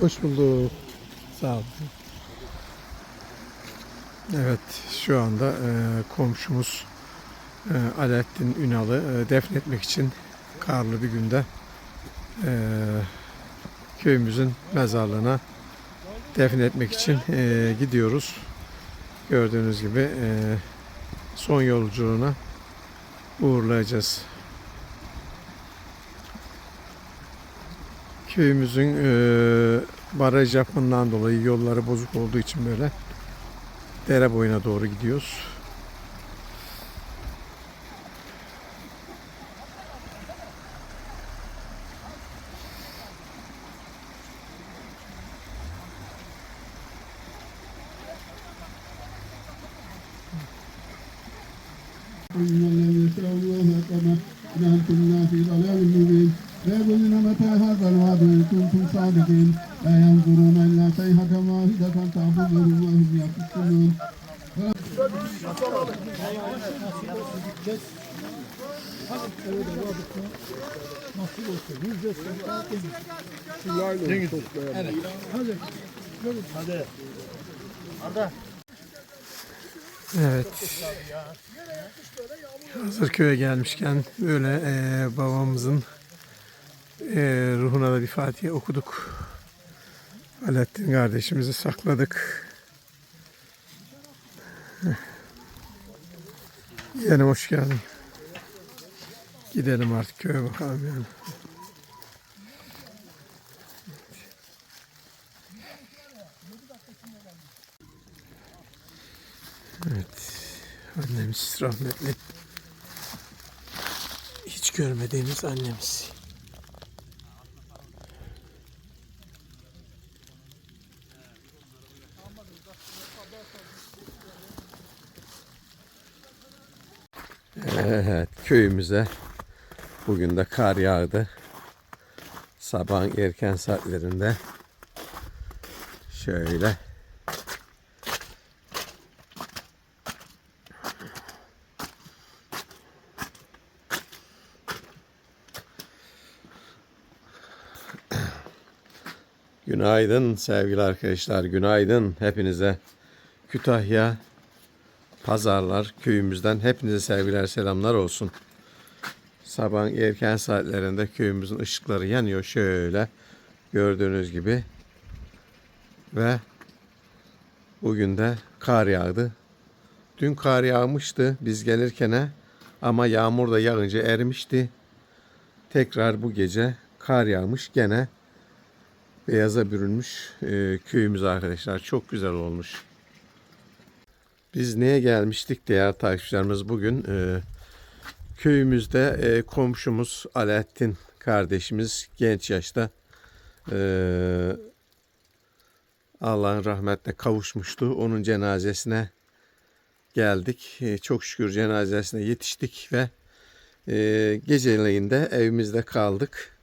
Hoş bulduk. Sağ olun. Evet şu anda e, komşumuz e, Alaaddin Ünal'ı e, defnetmek için karlı bir günde e, köyümüzün mezarlığına defnetmek için e, gidiyoruz. Gördüğünüz gibi e, son yolculuğuna uğurlayacağız. Köyümüzün e, baraj yapımından dolayı yolları bozuk olduğu için böyle dere boyuna doğru gidiyoruz. Evet. Hazır köye gelmişken böyle e, babamızın e, ruhuna da bir Fatiha okuduk. Alaaddin kardeşimizi sakladık. Gidelim hoş geldin. Gidelim artık köye bakalım yani. Evet. Annemiz rahmetli. Hiç görmediğimiz annemiz. Evet, köyümüze bugün de kar yağdı. Sabahın erken saatlerinde şöyle Günaydın sevgili arkadaşlar. Günaydın hepinize. Kütahya Pazarlar köyümüzden hepinize sevgiler selamlar olsun. Sabahın erken saatlerinde köyümüzün ışıkları yanıyor şöyle gördüğünüz gibi. Ve bugün de kar yağdı. Dün kar yağmıştı biz gelirkene ama yağmur da yağınca erimişti. Tekrar bu gece kar yağmış gene beyaza bürünmüş e, köyümüz arkadaşlar. Çok güzel olmuş. Biz neye gelmiştik değerli takipçilerimiz bugün? E, köyümüzde e, komşumuz Alaaddin kardeşimiz genç yaşta e, Allah'ın rahmetine kavuşmuştu. Onun cenazesine geldik. E, çok şükür cenazesine yetiştik ve e, geceleyin de evimizde kaldık.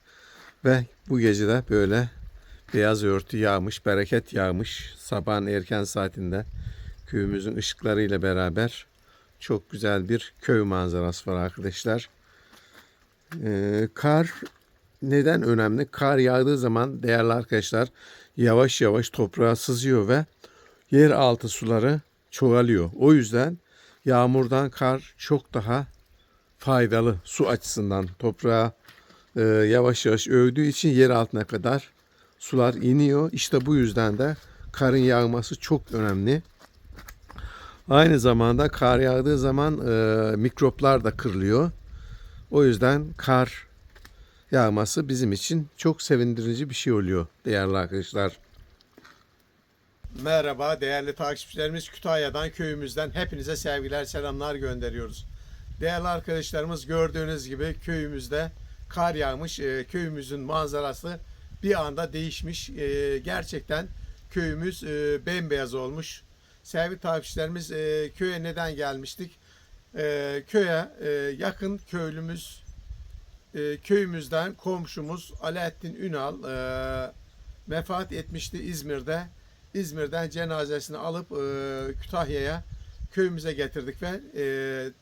Ve bu gece de böyle beyaz örtü yağmış, bereket yağmış sabahın erken saatinde köyümüzün ışıklarıyla beraber çok güzel bir köy manzarası var arkadaşlar. Ee, kar neden önemli? Kar yağdığı zaman değerli arkadaşlar yavaş yavaş toprağa sızıyor ve yer altı suları çoğalıyor. O yüzden yağmurdan kar çok daha faydalı su açısından toprağa e, yavaş yavaş övdüğü için yer altına kadar sular iniyor. İşte bu yüzden de karın yağması çok önemli. Aynı zamanda kar yağdığı zaman e, mikroplar da kırılıyor. O yüzden kar yağması bizim için çok sevindirici bir şey oluyor değerli arkadaşlar. Merhaba değerli takipçilerimiz Kütahya'dan köyümüzden hepinize sevgiler selamlar gönderiyoruz. Değerli arkadaşlarımız gördüğünüz gibi köyümüzde kar yağmış. E, köyümüzün manzarası bir anda değişmiş. E, gerçekten köyümüz e, bembeyaz olmuş. Sevgili takipçilerimiz e, köye neden gelmiştik? E, köye e, yakın köylümüz e, köyümüzden komşumuz Alaaddin Ünal e, vefat etmişti İzmir'de. İzmir'den cenazesini alıp e, Kütahya'ya köyümüze getirdik ve e,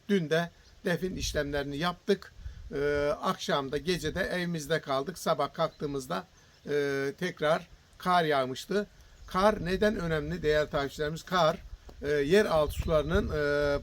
dün de defin işlemlerini yaptık. E, akşamda gecede evimizde kaldık. Sabah kalktığımızda e, tekrar kar yağmıştı. Kar neden önemli değerli takipçilerimiz? Kar e, yeraltı sularının e,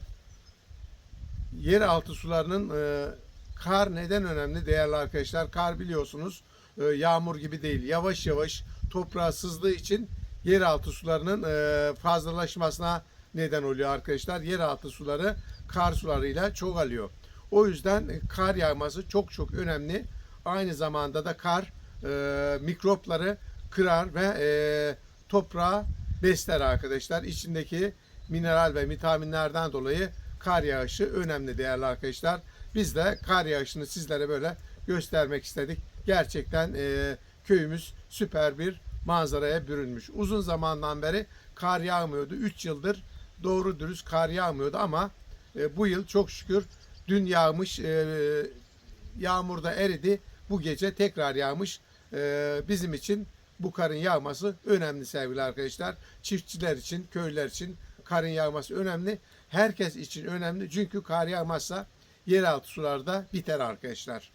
yeraltı sularının e, kar neden önemli değerli arkadaşlar? Kar biliyorsunuz e, yağmur gibi değil. Yavaş yavaş toprağa sızdığı için yeraltı sularının e, fazlalaşmasına neden oluyor arkadaşlar. Yeraltı suları kar sularıyla çoğalıyor. O yüzden kar yağması çok çok önemli. Aynı zamanda da kar e, mikropları kırar ve e, toprağı besler arkadaşlar. İçindeki mineral ve vitaminlerden dolayı kar yağışı önemli değerli arkadaşlar. Biz de kar yağışını sizlere böyle göstermek istedik. Gerçekten e, köyümüz süper bir manzaraya bürünmüş. Uzun zamandan beri kar yağmıyordu. 3 yıldır doğru dürüst kar yağmıyordu ama e, bu yıl çok şükür dün yağmış e, yağmurda eridi. Bu gece tekrar yağmış. E, bizim için bu karın yağması önemli sevgili arkadaşlar. Çiftçiler için, köylüler için karın yağması önemli. Herkes için önemli. Çünkü kar yağmazsa yeraltı sularda biter arkadaşlar.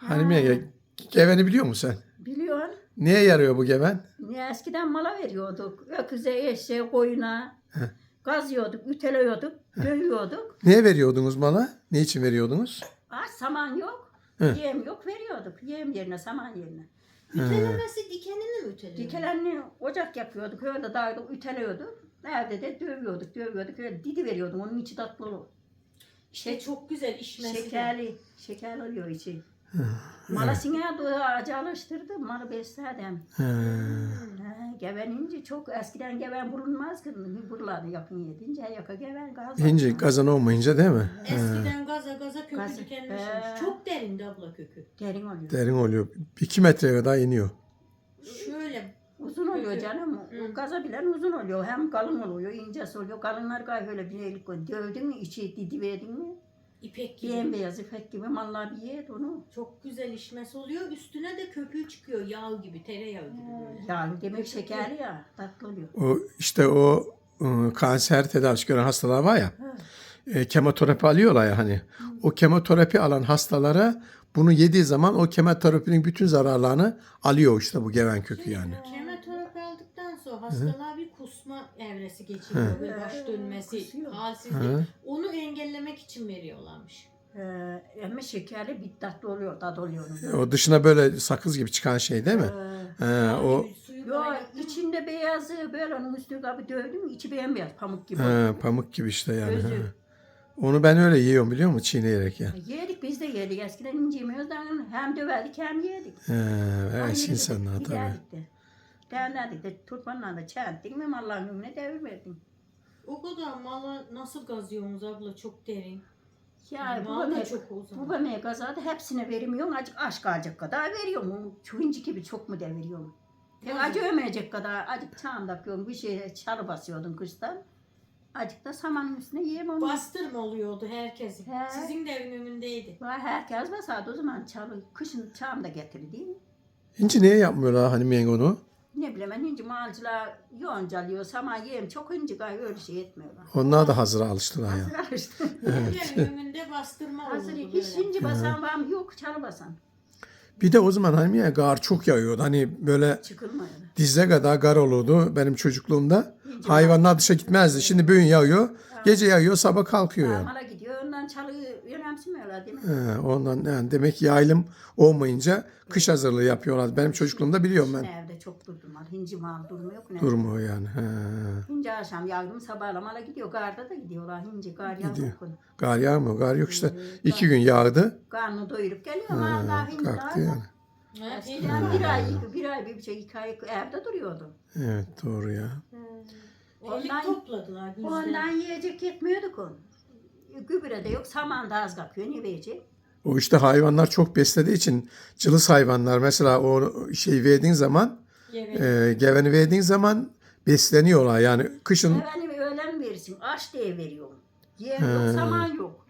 Şeydi. Hanime ya, geveni biliyor musun sen? Biliyorsun. Neye yarıyor bu geven? Eskiden mala veriyorduk. Öküze, eşeğe, koyuna. Gazıyorduk, üteliyorduk, dövüyorduk. Neye veriyordunuz mala? Ne için veriyordunuz? Ağaç saman yok, Hı. yem yok veriyorduk. Yem yerine, saman yerine. Ütelemesi dikenini mi üteliyor? Dikenlerini ocak yakıyorduk, öyle dağda üteliyorduk. Nerede de dövüyorduk, dövüyorduk. Öyle didi veriyordum, onun içi tatlı olur. İşte çok güzel işmesi. de. Şekerli, şeker oluyor içi. Mala sineye doğru ağacı alıştırdım, malı beslerdim. He. Ha, Gevenince çok eskiden geven bulunmazdı. Buralarda yakın yedince yaka geven gaz. İnce kazan olmayınca değil mi? Eskiden gaza gaza kökü Gazı. dikenleşmiş. Ee. Çok derindi abla kökü. Derin oluyor. Derin oluyor. 2 metreye kadar iniyor. Şöyle Uzun oluyor Kökü. canım. Hı. Gaza bilen uzun oluyor. Hem kalın oluyor, incesi oluyor. Kalınlar gayet öyle bir elik koyuyor. Dövdün mü, içi didi verdin mi? İpek gibi. Bembeyaz ipek gibi mallar bir yedi onu. Çok güzel işmesi oluyor. Üstüne de köpüğü çıkıyor. Yağ gibi, tereyağı gibi böyle. Yani demek şekerli ya, tatlı oluyor. O işte o ıı, kanser tedavisi gören hastalar var ya. E, kemoterapi alıyorlar ya hani. O kemoterapi alan hastalara bunu yediği zaman o kemoterapinin bütün zararlarını alıyor işte bu geven kökü yani. Kemoterapi sonra hastalığa bir kusma evresi geçiriyor. Böyle baş Hı. dönmesi, Kusuyor. halsizlik. Hı. Onu engellemek için veriyorlarmış. Ee, ama şekerli bir tatlı oluyor, tadı oluyor. onun. O dışına böyle sakız gibi çıkan şey değil mi? Ee, He, o Yani suyu Yo kaynattın mı? içinde beyazı böyle onun üstüne kapı dövdüm içi bembeyaz pamuk gibi. he, pamuk gibi işte yani. Gözü. he. Onu ben öyle yiyorum biliyor musun? Çiğneyerek ya. Yedik biz de yedik eskiden ince yemiyoruz da hem döverdik hem yedik. He, her Aynı tabii. giderdik de. Derlerdik de turpanla da çenttik mi Allah'ın önüne devirmedin. O kadar mala nasıl gazıyorsunuz abla çok derin. Ya bu Mal da çok o zaman. bu bana kazadı hepsine vermiyorsun acık aşk alacak kadar veriyorum. Çuvinci gibi çok mu deviriyorum? Tek acı ömeyecek kadar acık çam takıyorum bir şey çalı basıyordun kıştan. Acık da samanın üstüne yiyeyim onu. Bastırma oluyordu herkesin. He. Sizin de evin önündeydi. Vay herkes basardı o zaman çalı. Kışın çam da getirdi değil mi? İnci niye yapmıyorlar hani mengonu? Ne bileyim ben inci malcılar yoncalıyor saman yiyeyim çok inci gay öyle şey etmiyorlar. Onlar da hazıra alıştılar ya. Hazır alıştım. Evin önünde bastırma Hazır böyle. hiç inci basan var mı? Yok çalı basan. Bir de o zaman hani ya gar çok yağıyordu. Hani böyle Çıkılmıyor. dize kadar gar olurdu benim çocukluğumda. Hayvanlar dışa gitmezdi. Şimdi bugün yağıyor, gece yağıyor, sabah kalkıyor yani. Gidiyor ondan çalı önemsemiyorlar değil mi? He, ondan yani demek ki yaylım olmayınca kış hazırlığı yapıyorlar. Benim çocukluğumda biliyorum ben. Evde çok durdum var. Hinci mal durumu yok. Ne? Durumu yani. He. Hinci akşam yardım sabahla mala gidiyor. Garda da gidiyorlar. Hinci gar Gidiyor. yağmur. Gar yağmıyor. Gar yok işte. İki gün yağdı. Karnını doyurup geliyor. He, Mala hinci kalktı daha yani. Ha, Eskiden bir ay, bir ay bir şey, iki ay evde duruyordu. Evet doğru ya. Elik Ondan- topladılar güzel. Ondan yiyecek yetmiyorduk onu. Gübre de yok, saman da az kapıyor, ne verecek? O işte hayvanlar çok beslediği için cılız hayvanlar mesela o şey verdiğin zaman Evet. e, geveni verdiğin zaman besleniyorlar. Yani kışın öyle mi verirsin? Aç diye veriyorum. Yem yok, saman yok.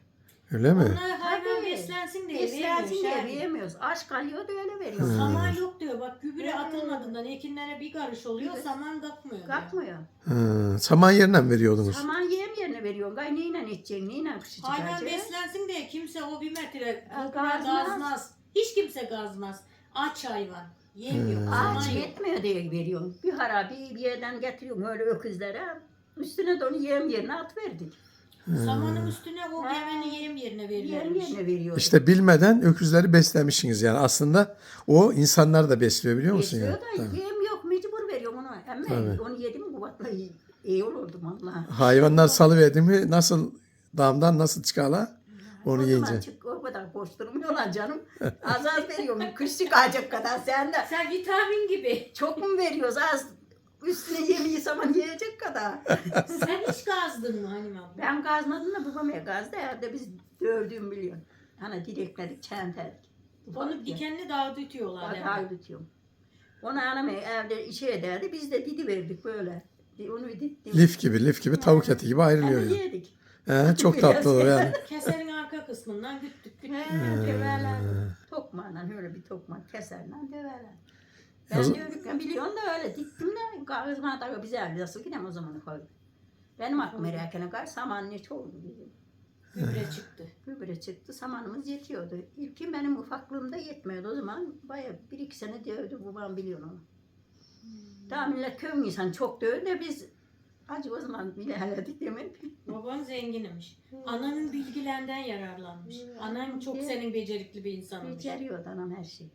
öyle mi? Onlar hayvan Tabii. beslensin diye Beslensin diye veremiyoruz. Aç kalıyor da öyle veriyoruz. Saman yok diyor. Bak gübre Hmm. atılmadığından ekinlere bir karış oluyor. Evet. Saman. Kalkmıyor. Hı, saman yerine mi veriyordunuz? Saman yem yerine veriyorsun. Gay neyle edeceksin, neyle kışı Hayvan çıkaracaksın? beslensin diye kimse o bir metre Ha, kokuna gazmaz. gazmaz. Hiç kimse gazmaz. Aç hayvan. Yem yok. Hmm. Aç yetmiyor diye veriyorsun. Bir harabi bir yerden getiriyorum öyle öküzlere. Üstüne de onu yem yerine at verdik. Samanın üstüne o Ha. geveni yem yerine Yem veriyormuş. yerine veriyoruz. İşte bilmeden öküzleri beslemişsiniz yani. Aslında o insanlar da besliyor biliyor musun? Besliyor ya? da Tabii. yem yok mecbur veriyorum onu. Ama Tabii. onu yedim kuvvetli iyi, iyi olurdu valla. Hayvanlar salıverdi mi nasıl damdan nasıl çıkarlar onu yiyince. çık, o kadar boş durmuyorlar canım. Az az veriyorum. Kış çıkacak kadar sen de. Sen vitamin gibi. Çok mu veriyoruz az? Üstüne yemeği saman yiyecek kadar. Sen hiç gazdın mı Hanim abla? Ben gazmadım da babam ya gazdı. Evde biz dövdüğüm biliyorsun. Hani direkledik, çenterdik. Onu dikenli dağ tutuyorlar. Bak değil mi? hayır tutuyorum. Onu anam evde işe ederdi. Biz de didi verdik böyle. Onu diddik. Lif gibi lif gibi tavuk eti gibi ayrılıyor Hani yani. yedik. He, çok tatlı olur yani. Keserin arka kısmından güttük güttük. He, döverler. Tokmağla öyle bir tokmak keserler döverler. Ben Yazı- dövdükten biliyorsun da öyle diktim de gazma da bize evde nasıl gidem o zaman koy. Benim aklım erken kadar saman ne çoğuldu bizim. Gübre çıktı. Gübre çıktı samanımız yetiyordu. İlkin benim ufaklığımda yetmiyordu o zaman. Baya bir iki sene dövdü babam biliyor onu. Daha millet köy insan çok dövdü de biz acı o zaman ilerledik demek. Baban zenginmiş. Ananın bilgilerinden yararlanmış. Anan çok senin becerikli bir insanmış. Beceriyordu anam her şeyi.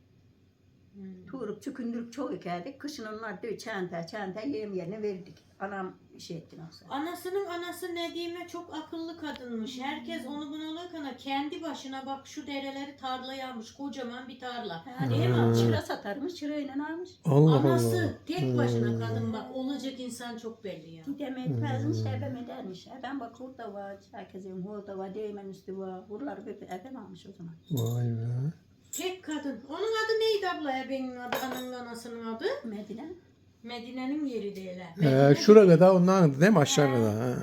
Hmm. Tuğrup çükündürüp çok ekerdik. Kışın onlar diyor çanta çanta yem yerine verdik. Anam şey etti nasıl. Anasının anası Nedime çok akıllı kadınmış. Herkes onu bunu olurken kendi başına bak şu dereleri tarlayamış. Kocaman bir tarla. Değil mi? Hmm. Çıra satarmış, çırayla almış. Allah Anası Allah. tek başına kadın bak. Olacak insan çok belli ya. Gidem etmezmiş, ebem edermiş. Ebem bak burada var, herkesin hurda var, değmen üstü var. Buraları bir ebem almış o zaman. Vay be. Tek kadın. Onun adı neydi abla? Benim adı, ananın anasının adı. Medine. Medine'nin yeri değil. ha. He, Medine- şura kadar ondan adı değil mi aşağı kadar? Ha.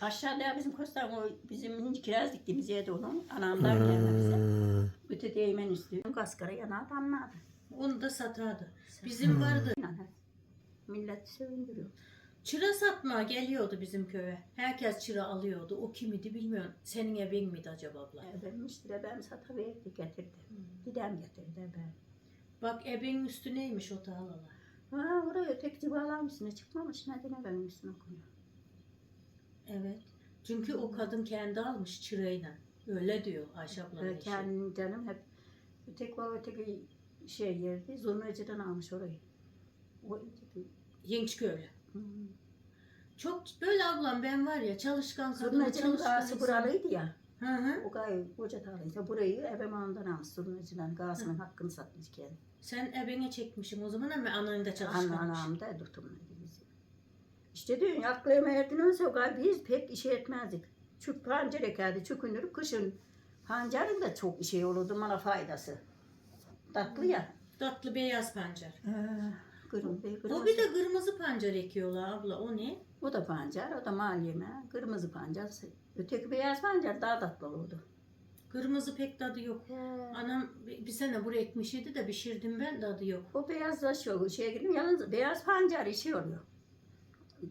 Aşağıda bizim kostan o bizim kiraz diktiğimiz yerde onun. Anamlar geldi bize. Hmm. Öte değmen üstü. Kaskara yana damladı. Onu da satardı. Bizim vardı. Millet sevindiriyor. Çıra satmaya geliyordu bizim köye. Herkes çıra alıyordu. O kimidi bilmiyorum. Senin ebin miydi acaba abla? Ebemmiştir, ebem satıverdi, getirdi. Gidem getirdi ebem. Bak ebenin üstü neymiş o tarlalar. Ha oraya tek civarlar üstüne çıkmamış. Medine benim üstüne koyuyor. Evet. Çünkü o kadın kendi almış çırayla. Öyle diyor Ayşe ablanın eşi. kendi canım hep tek var öteki şey yerdi. Zurnacıdan almış orayı. O Yençköylü. Hmm. Çok böyle ablam ben var ya çalışkan kadın Zurnacının çalışkan insan. buralıydı ya. Hı hı. O gayet koca tarlaydı. Burayı Ebeman'dan almış zurnacıdan. Gasının hakkını satmış kendi. Sen ebene çekmişim o zaman ama ananın da Anne çalışkanmış. anam da tutumluydu bizi. İşte diyor yaklayama erdinin sonra biz pek işe etmezdik. Çük pancar ekerdi çükünür kışın. Pancarın da çok şey olurdu bana faydası. Tatlı ya. Tatlı beyaz pancar. Kırım, bey, O kırmızı. bir de kırmızı pancar ekiyorlar abla o ne? O da pancar, o da mal yeme. Kırmızı pancar. Öteki beyaz pancar daha tatlı olurdu. Kırmızı pek tadı yok. Anam bir bir sene buraya ekmişiydi de pişirdim ben tadı yok. O beyazlaşıyor, şeye gidiyor. Yalnız beyaz pancar işi oluyor.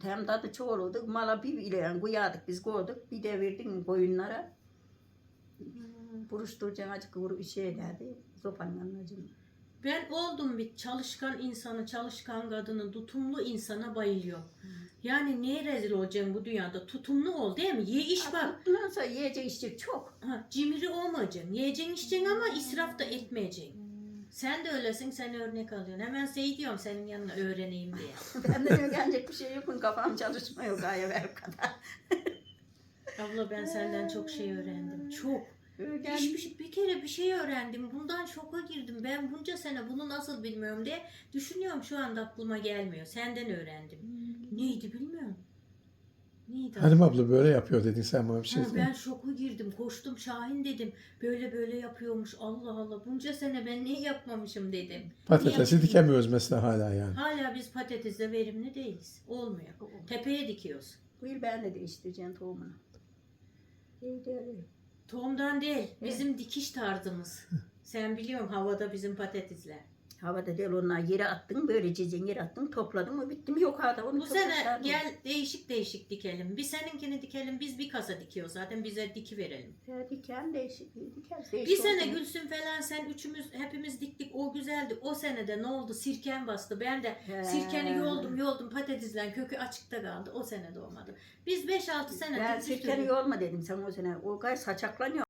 Hem tadı çok olurdu. Mala bir ile koyardık biz koyduk. Bir de verdik koyunlara. Buruşturacaksın acık vur şey derdi. Zopanın acım. Ben oldum bir çalışkan insanı, çalışkan kadını, tutumlu insana bayılıyorum. Yani neye rezil olacaksın bu dünyada? Tutumlu ol değil mi? Ye iş bak. Sonra yiyecek içecek çok. Ha, cimri olmayacaksın. Yiyeceksin içeceksin ama israf da etmeyeceksin. Sen de öylesin, sen örnek alıyorsun. Hemen şey diyorum senin yanına öğreneyim diye. Ben de gelecek bir şey yok. Kafam çalışmıyor gaye ver kadar. Abla ben senden çok şey öğrendim. Çok. Öyle Hiçbir şey, bir kere bir şey öğrendim. Bundan şoka girdim. Ben bunca sene bunu nasıl bilmiyorum diye düşünüyorum. Şu anda aklıma gelmiyor. Senden öğrendim. Neydi bilmiyorum. Neydi? Halim abla böyle yapıyor dedin sen bana bir şey Ha, ben şoka girdim. Koştum Şahin dedim. Böyle böyle yapıyormuş. Allah Allah. Bunca sene ben niye yapmamışım dedim. Patatesi Niye- dikemiyoruz mesela hala yani. Hala biz patatesle verimli değiliz. Olmuyor. Tepeye dikiyoruz. Bu yıl ben de değiştireceğim tohumunu. İyi de öyle. Tohumdan değil. Bizim dikiş tarzımız. Sen biliyorsun havada bizim patatesler. Havada değil onlar yere attın böyle cicin yere attın topladın mı bitti mi yok hada onu Bu sene gel değişik değişik dikelim. Bir seninkini dikelim. Biz bir kasa dikiyoruz zaten. Bize diki verelim. Ya diken değişik diken değişik. Bir sene. Gülsün falan sen üçümüz hepimiz diktik. O güzeldi. O senede ne oldu? Sirken bastı. Ben de He. sirkeni yoldum yoldum patateslen kökü açıkta kaldı. O sene de olmadı. Biz 5-6 sene Ben sirkeni yorma dedim sana o sene. O gay saçaklanıyor.